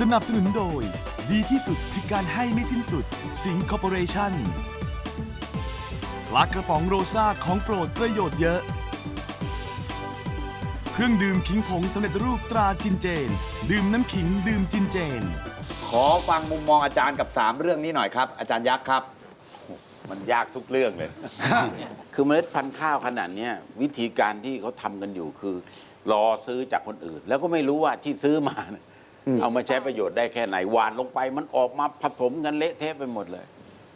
สนับสนุนโดย ดีที่สุดคือการให้ไม่สิ้นสุด สิงคอร์ปอเรชั่นปลากระป๋องโรซ่าของโปรดประโยชน์เยอะ เครื่องดื่มขิงผงสำเร็จรูปตราจินเจน ดื่มน้ำขิงดื่มจินเจน ขอฟังมุมมองอาจารย์กับ 3 เรื่องนี้หน่อยครับ อาจารย์ยักษ์ครับ มันยากทุกเรื่องเลย คือเมล็ดพันธุ์ข้าวขนาดเนี้ยวิธีการที่เขาทำกันอยู่คือ รอซื้อจากคนอื่น แล้วก็ไม่รู้ว่าที่ซื้อมาเนี่ย เอามาใช้ประโยชน์ได้แค่ไหนหวานลงไป มันออกมาผสมกันเละเทะไปหมดเลย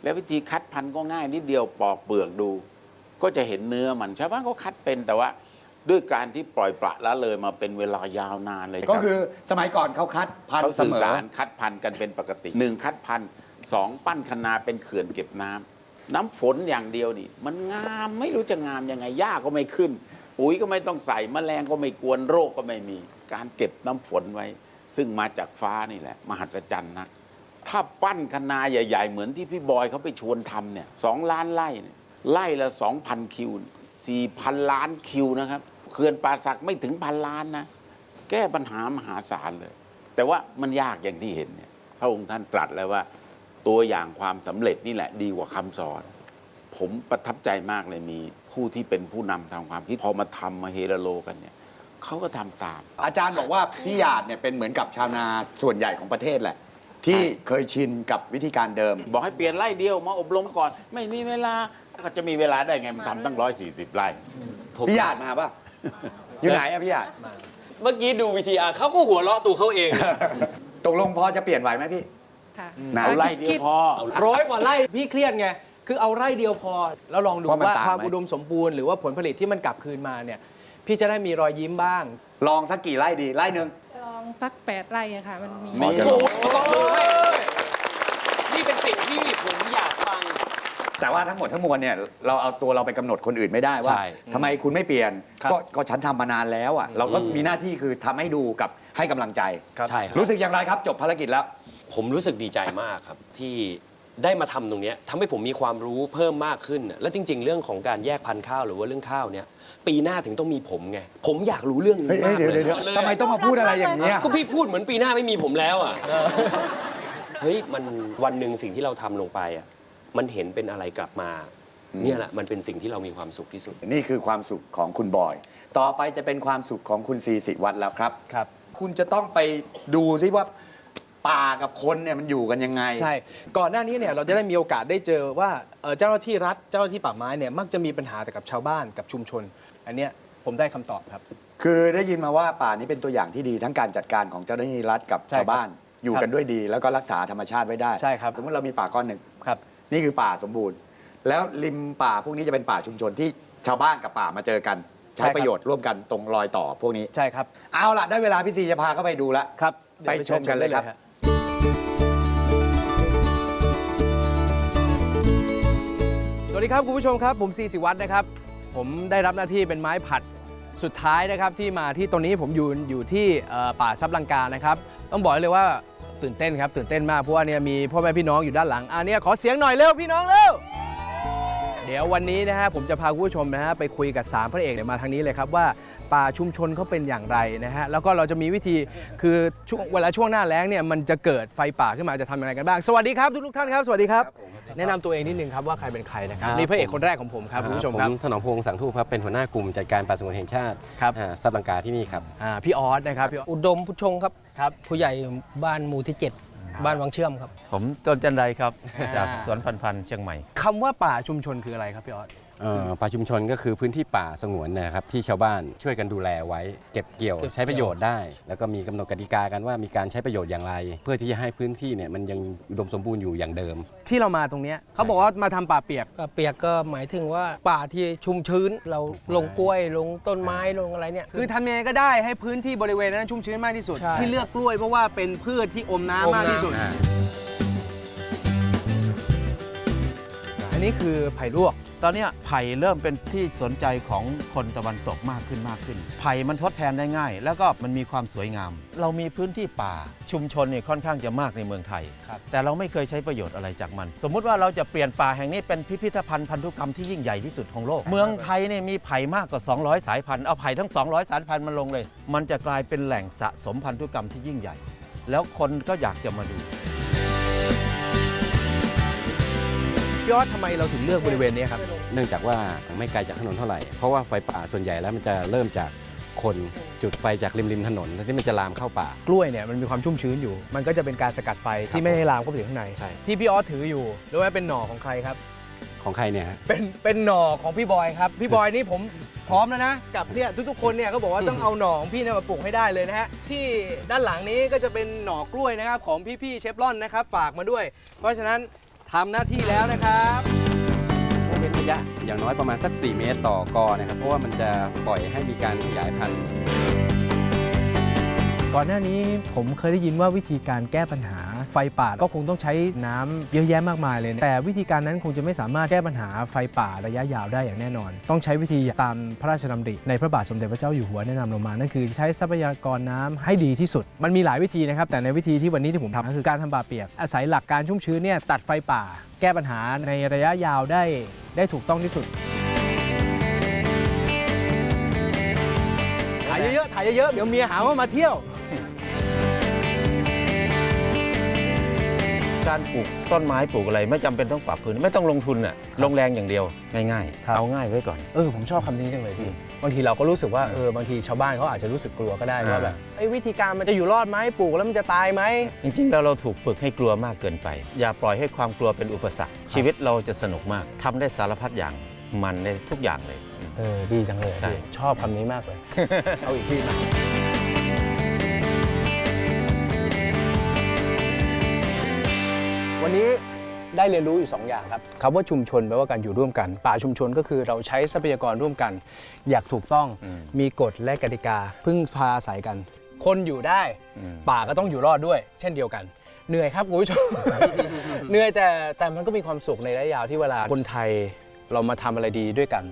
แล้ววิธีคัดพันธุ์ก็ง่ายนิดเดียวปอกเปลือกดู ก็จะเห็นเนื้อมันชาวบ้านก็คัดเป็นแต่ว่า ด้วยการที่ปล่อยปละละเลยมาเป็นเวลายาวนานเลยก็คือสมัยก่อนเขาคัดพันเขาธุ์เสสื่อมอ สารคัดพันธุ์กันเป็นปกติหนึ่งคัดพันธุ์สองปั้นคณาเป็นเขื่อนเก็บน้ำน้ำฝนอย่างเดียวนี่ มันงามไม่รู้จะงามยังไงหญ้าก็ไม่ขึ้นปุ๋ยก็ไม่ต้องใส่แมลงก็ไม่กวนโรคก็ไม่มี การเก็บน้ำฝนไว้ ซึ่งมาจากฟ้านี่แหละ มหัศจรรย์นัก ถ้าปั้นคณาใหญ่ ๆ เหมือนที่พี่บอยเขาไปชวนทำเนี่ยสองล้านไร่เนี่ยไร่ละสองพันคิวสี่พันล้านคิวนะครับเขื่อนป่าสักไม่ถึงพันล้านนะ แก้ปัญหามหาศาลเลย แต่ว่ามันยากอย่างที่เห็นเนี่ยพระองค์ท่านตรัสแล้วว่า ตัวอย่างความสำเร็จนี่แหละดีกว่าคำสอน ผมประทับใจมากเลยมีผู้ที่เป็นผู้นำทางความคิดพอมาทำมาเฮโรโลกันเนี่ย เขาก็ทำตาม อาจารย์บอกว่าพี่หยาดเนี่ยเป็นเหมือนกับชาวนาส่วนใหญ่ของประเทศแหละ ที่เคยชินกับวิธีการเดิม บอกให้เปลี่ยนไร่เดียวมาอบรมก่อน ไม่มีเวลาก็จะมีเวลาได้ไงมันทำตั้งร้อยสี่สิบไร่พี่หยาดมาป่ะ อยู่ไหนอะพี่หยาดเมื่อกี้ดูวีทีอาร์เขาก็หัวเราะตัวเขาเอง ตกลงพอจะเปลี่ยนไหวไหมพี่ ค่ะนะเอาไร่เดียวพอ ร้อยกว่าไร่พี่เครียดไง คือเอาไร่เดียวพอ แล้วลองดูว่ามันว่าต่างความไหมอุดมสมบูรณ์หรือว่าผลผลิตที่มันกลับคืนมาเนี่ย พี่จะได้มีรอยยิ้มบ้าง ลองสักกี่ไร่ดีไร่หนึ่ง ลองพักแปดไร่อะค่ะ มันมี นี่จะโอ้โหตบมือให้นี่เป็นสิ่งที่ผมอยากฟัง แต่ว่าทั้งหมดทั้งมวลเนี่ยเราเอาตัวเราไปกำหนดคนอื่นไม่ได้ว่าใช่ทำไมคุณไม่เปลี่ยน ครับก็ก็ฉันทำมานานแล้วอะเราก็มีหน้าที่คือทำให้ดูกับให้กำลังใจใช่ครับ รู้สึกอย่างไรครับจบภารกิจแล้ว ผมรู้สึกดีใจมากครับ ที่ ได้มาทำตรงเนี้ยทำให้ผมมีความรู้เพิ่มมากขึ้นน่ะและจริง ๆ เรื่องของการแยกพันธุ์ข้าวหรือว่าเรื่องข้าวเนี้ยปีหน้าถึงต้องมีผมไงผมอยากรู้เรื่องนี้เฮ้ยมากเดี๋ยวเลยเดี๋ยวเลยทำไมต้องมาพูดอะไรอย่างนี้ย ก็พี่พูดเหมือนปีหน้าไม่มีผมแล้วอะเฮ้ยมันวันหนึ่งสิ่งที่เราทำลงไปอะมันเห็นเป็นอะไรกลับมาเนี่ยแหละมันเป็นสิ่งที่เรามีความสุขที่สุด นี่คือความสุขของคุณบอย ต่อไปจะเป็นความสุขของคุณซีสิวัตรแล้วครับ ครับ คุณจะต้องไปดูซิว่า ป่ากับคนเนี่ยมันอยู่กันยังไง ใช่ ก่อนหน้านี้เนี่ยเราจะได้มีโอกาสได้เจอว่าเอ่อเจ้าหน้าที่รัฐเจ้าหน้าที่ป่าไม้เนี่ยมักจะมีปัญหาแต่กับชาวบ้านกับชุมชน อันเนี้ยผมได้คำตอบครับ คือได้ยินมาว่าป่านี้เป็นตัวอย่างที่ดีทั้งการจัดการของเจ้าหน้าที่รัฐกับใช่ครับชาวบ้าน อยู่กันด้วยดีแล้วก็รักษาธรรมชาติไว้ได้ใช่ครับ สมมติเรามีป่าก้อนหนึ่งครับ นี่คือป่าสมบูรณ์ แล้วริมป่าพวกนี้จะเป็นป่าชุมชนที่ชาวบ้านกับป่ามาเจอกัน ใช่ใช้ครับ ประโยชน์ร่วมกันตรงรอยต่อพวกนี้ ใช่ครับเอาล่ะได้เวลาพี่ซีจะพาเข้าไปดูแล้วครับไปชมกันเลยครับฮะ ดีครับคุณผู้ชมครับผมซีสิวัตรนะครับ ผมได้รับหน้าที่เป็นไม้ผัดสุดท้ายนะครับที่มาที่ตรงนี้ผมอยู่อยู่ที่เอ่อป่าซับลังกานะครับ ต้องบอกเลยว่าตื่นเต้นครับ ตื่นเต้นมากเพราะว่าเนี่ยมีพ่อแม่พี่น้องอยู่ด้านหลังอันนี้ขอเสียงหน่อยเร็วพี่น้องเร็วเดี๋ยววันนี้นะฮะผมจะพาคุณผู้ชมนะฮะไปคุยกับ 3 พระเอกเดี๋ยวมาทางนี้เลยครับว่าป่าชุมชนเขาเป็นอย่างไรนะฮะแล้วก็เราจะมีวิธีคือช่วงเวลาช่วงหน้าแล้งเนี่ยมันจะเกิดไฟป่าขึ้นมาจะทำยังไงกันบ้าง สวัสดีครับทุกๆท่านครับ สวัสดีครับ แนะนำตัวเองนิดนึงครับว่าใครเป็นใครนะครับครับ นี่พระเอกคนแรกของผมครับคุณผู้ชมครับผถนอมพงษ์สังทูปครับ เป็นหัวหน้ากลุ่มจัดการป่าสงวนแห่งชาติครับ อ่าซับลังกาที่นี่ครับ อ่าพี่ออสนะครับพี่ออสอุดมพุชงครับ ครับ ผู้ใหญ่บ้านหมู่ที่ 7 บ้านวังเชื่อมครับ ผมต้นจันไดครับอ่าจากสวนพันธุ์พันธุ์เชียงใหม่ คำว่าป่าชุมชนคืออะไรครับพี่ออส เอ่อป่าชุมชนก็คือพื้นที่ป่าสงวนนะครับที่ชาวบ้านช่วยกันดูแลไว้เก็บเกี่ยวเก็บเกี่ยวใช้ประโยชน์ได้ แล้วก็มีกำหนดกติกากันว่ามีการใช้ประโยชน์อย่างไร เพื่อที่จะให้พื้นที่เนี่ยมันยังอุดมสมบูรณ์อยู่อย่างเดิม ที่เรามาตรงเนี้ยเขาบอกว่ามาทำป่าเปียกก็เปียกก็หมายถึงว่าป่าที่ชุ่มชื้น เราลงกล้วยลงต้นไม้ลงอะไรเนี่ย คือทำยังไงก็ได้ให้พื้นที่บริเวณนั้นชุ่มชื้นมากที่สุด ใช่ที่เลือกกล้วยเพราะว่าเป็นพืชที่อมน้ำอมน้ำมากที่สุดอัน นี้คือไผ่ลวก ตอนเนี้ยไผ่เริ่มเป็นที่สนใจของคนตะวันตกมากขึ้นมากขึ้น ไผ่มันทดแทนได้ง่าย แล้วก็มันมีความสวยงาม เรามีพื้นที่ป่าชุมชนเนี่ยค่อนข้างจะมากในเมืองไทยครับแต่เราไม่เคยใช้ประโยชน์อะไรจากมัน สมมุติว่าเราจะเปลี่ยนป่าแห่งนี้เป็นพิพิธภัณฑ์พันธุกรรมที่ยิ่งใหญ่ที่สุดของโลก เมืองไทยเนี่ยมีไผ่มากกว่า 200 สายพันธุ์ เอาไผ่ทั้ง 200 สายพันธุ์มาลงเลย มันจะกลายเป็นแหล่งสะสมพันธุกรรมที่ยิ่งใหญ่ แล้วคนก็อยากจะมาดู พี่ออสทำไมเราถึงเลือกบริเวณนี้ครับ เนื่องจากว่าไม่ไกลจากถนนเท่าไหร่ เพราะว่าไฟป่าส่วนใหญ่แล้วมันจะเริ่มจากคนจุดไฟจากริมริมถนนแล้วที่มันจะลามเข้าป่า กล้วยเนี่ยมันมีความชุ่มชื้นอยู่ มันก็จะเป็นการสกัดไฟที่ไม่ให้ลามเข้าไปถึงข้างใน ใช่ ที่พี่ออสถืออยู่รู้ว่าเป็นหน่อของใครครับ ของใครเนี่ยฮะ เป็นเป็นหน่อของพี่บอยครับ พี่บอยนี่ผมพร้อมแล้วนะ กับเนี่ยทุกๆคนเนี่ยก็บอกว่าต้องเอาหน่อของพี่เนี่ยมาปลูกให้ได้เลยนะฮะที่ด้านหลังนี้ก็จะเป็นหน่อกล้วยนะครับของพี่ๆเชฟรอนนะครับฝากมาด้วย เพราะฉะนั้น ทำหน้าที่แล้วนะครับเป็นระยะอย่างน้อยประมาณสัก 4 เมตรต่อกอนะครับ เพราะว่ามันจะปล่อยให้มีการขยายพันธุ์ก่อนหน้านี้ผมเคยได้ยินว่าวิธีการแก้ปัญหา ไฟป่าก็คงต้องใช้น้ำเยอะแยะมากมายเลย แต่วิธีการนั้นคงจะไม่สามารถแก้ปัญหาไฟป่าระยะยาวได้อย่างแน่นอน ต้องใช้วิธีตามพระราชดำริในพระบาทสมเด็จพระเจ้าอยู่หัวแนะนำลงมา นั่นคือใช้ทรัพยากรน้ำให้ดีที่สุด มันมีหลายวิธีนะครับ แต่ในวิธีที่วันนี้ที่ผมทำก็คือการทำป่าเปียก อาศัยหลักการชุ่มชื้นเนี่ยตัดไฟป่า แก้ปัญหาในระยะยาวได้ได้ถูกต้องที่สุดถ่ายเยอะๆถ่ายเยอะๆเดี๋ยวเมียหาว่ามาเที่ยว การปลูกต้นไม้ปลูกอะไร ไม่จำเป็นต้องปรับพื้นไม่ต้องลงทุนอะลงแรงอย่างเดียวง่ายครับ ๆ เอาง่ายไว้ก่อน เออผมชอบคำนี้จังเลยพี่บางทีเราก็รู้สึกว่าเออบางทีชาวบ้านเขาอาจจะรู้สึกกลัวก็ได้ว่า แบบไอ้ยวิธีการมันจะอยู่รอดไหมปลูกแล้วมันจะตายไหม จริงๆแล้วเราถูกฝึกให้กลัวมากเกินไป อย่าปล่อยให้ความกลัวเป็นอุปสรรค ชีวิตเราจะสนุกมากทำได้สารพัดอย่างมันได้ทุกอย่างเลย เออ ดีจังเลยใช่ พี่ชอบคำนี้มากเลย เอาอีกพี่มา วันนี้ได้เรียนรู้อยู่2อย่างครับคำว่าชุมชนแปลว่าการอยู่ร่วมกัน ป่าชุมชนก็คือเราใช้ทรัพยากรร่วมกัน อยากถูกต้องอืมมีกฎและกติกาพึ่งพาอาศัยกัน คนอยู่ได้อืมป่าก็ต้องอยู่รอดด้วย เช่นเดียวกัน เหนื่อยครับคุณผู้ชมเหนื่อยแต่แต่มันก็มีความสุขในระยะยาวที่เวลาคนไทยเรามาทำอะไรดีด้วยกัน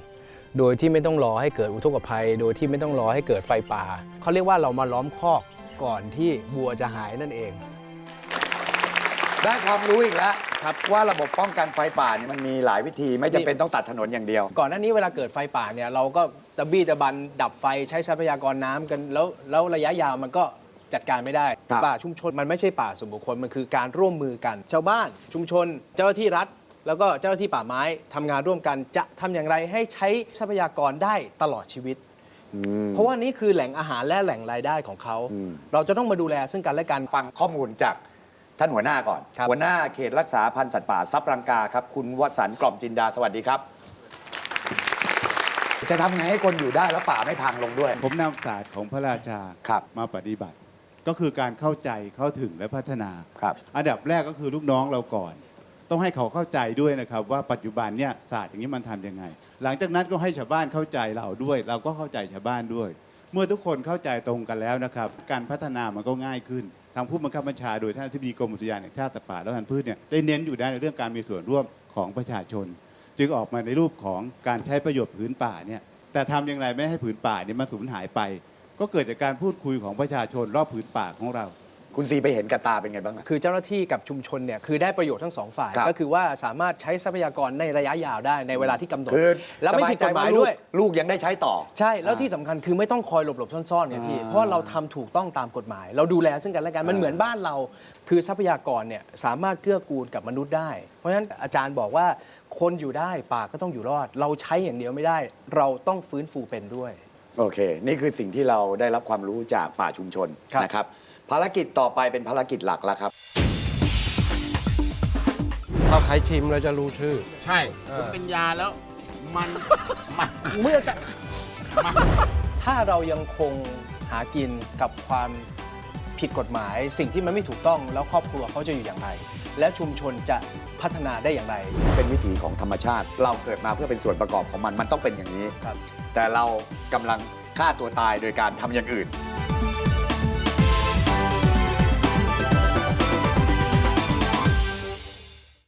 โดยที่ไม่ต้องรอให้เกิดอุทกภัย โดยที่ไม่ต้องรอให้เกิดไฟป่าเขาเรียกว่าเรามาล้อมคอกก่อนที่วัวจะหายนั่นเอง ได้ความรู้อีกแล้วครับว่าระบบป้องกันไฟป่าเนี่ยมันมีหลายวิธีไม่จำเป็นต้องตัดถนนอย่างเดียว ก่อนหน้านี้เวลาเกิดไฟป่าเนี่ยเราก็ตะบี้ตะบันดับไฟใช้ทรัพยากรน้ำกันแล้วแล้วระยะยาวมันก็จัดการไม่ได้ ครับ ป่าชุมชนมันไม่ใช่ป่าส่วนบุคคลมันคือการร่วมมือกัน ชาวบ้านชุมชน เจ้าหน้าที่รัฐ แล้วก็เจ้าหน้าที่ป่าไม้ทำงานร่วมกันจะทำอย่างไรให้ใช้ทรัพยากรได้ตลอดชีวิต เพราะว่านี่คือแหล่งอาหารและแหล่งรายได้ของเขาอืมเราจะต้องมาดูแลซึ่งกันและกัน ฟังข้อมูลจาก ท่านหัวหน้าก่อน ครับ หัวหน้าเขตรักษาพันธุ์สัตว์ป่าซับรังกาครับ คุณวสันต์กล่อมจินดาสวัสดีครับ จะทำไงให้คนอยู่ได้แล้วป่าไม่พังลงด้วย ผมนำศาสตร์ของพระราชาครับมาปฏิบัติ ก็คือการเข้าใจเข้าถึงและพัฒนา ครับ อันดับแรกก็คือลูกน้องเราก่อน ต้องให้เขาเข้าใจด้วยนะครับ ว่าปัจจุบันเนี่ยศาสตร์อย่างนี้มันทำยังไง หลังจากนั้นก็ให้ชาวบ้านเข้าใจเราด้วย เราก็เข้าใจชาวบ้านด้วย เมื่อทุกคนเข้าใจตรงกันแล้วนะครับ การพัฒนามันก็ง่ายขึ้น ทางผู้บังคับบัญชาโดยท่านอธิบดีกรมอุทยานแห่งชาติสัตว์ป่าและพันธุ์พืชเนี่ยได้เน้นอยู่ในเรื่องการมีส่วนร่วมของประชาชน จึงออกมาในรูปของการใช้ประโยชน์ผืนป่าเนี่ยแต่ทำอย่างไรไม่ให้ผืนป่าเนี่ยมันสูญหายไป ก็เกิดจากการพูดคุยของประชาชนรอบผืนป่าของเรา คุณซีไปเห็นกับตาเป็นไงบ้างอะ คือเจ้าหน้าที่กับชุมชนเนี่ยคือได้ประโยชน์ทั้งสองฝ่าย ครับก็คือว่าสามารถใช้ทรัพยากรในระยะยาวได้ในเวลาที่กำหนด คือแล้วไม่สบผิดกฎหมายใจด้วยลูกลูกยังได้ใช้ต่อ ใช่ แล้วที่สำคัญคือไม่ต้องคอยหลบหลบๆซ่อนๆไงพี่อ่าเพราะว่าเราทำถูกต้องตามกฎหมาย เราดูแลซึ่งกันและกันมันเหมือนบ้านเรา คือทรัพยากรเนี่ยสามารถเกื้อกูลกับมนุษย์ได้ เพราะฉะนั้นอาจารย์บอกว่าคนอยู่ได้ป่าก็ต้องอยู่รอด เราใช้อย่างเดียวไม่ได้ เราต้องฟื้นฟูเป็นด้วย โอเค นี่คือสิ่งที่เราได้รับความรู้จากป่าชุมชนครับนะครับ ภารกิจต่อไปเป็นภารกิจหลักแล้วครับ ถ้าใครชิมเราจะรู้ชื่อ ใช่ผมเป็นยาแล้ว มันมันเมื่อจะถ้าเรายังคงหากินกับความผิดกฎหมาย สิ่งที่มันไม่ถูกต้องแล้วครอบครัวเขาจะอยู่อย่างไร และชุมชนจะพัฒนาได้อย่างไร เป็นวิถีของธรรมชาติ เราเกิดมาเพื่อเป็นส่วนประกอบของมันมันต้องเป็นอย่างนี้ครับแต่เรากำลังฆ่าตัวตายโดยการทำอย่างอื่น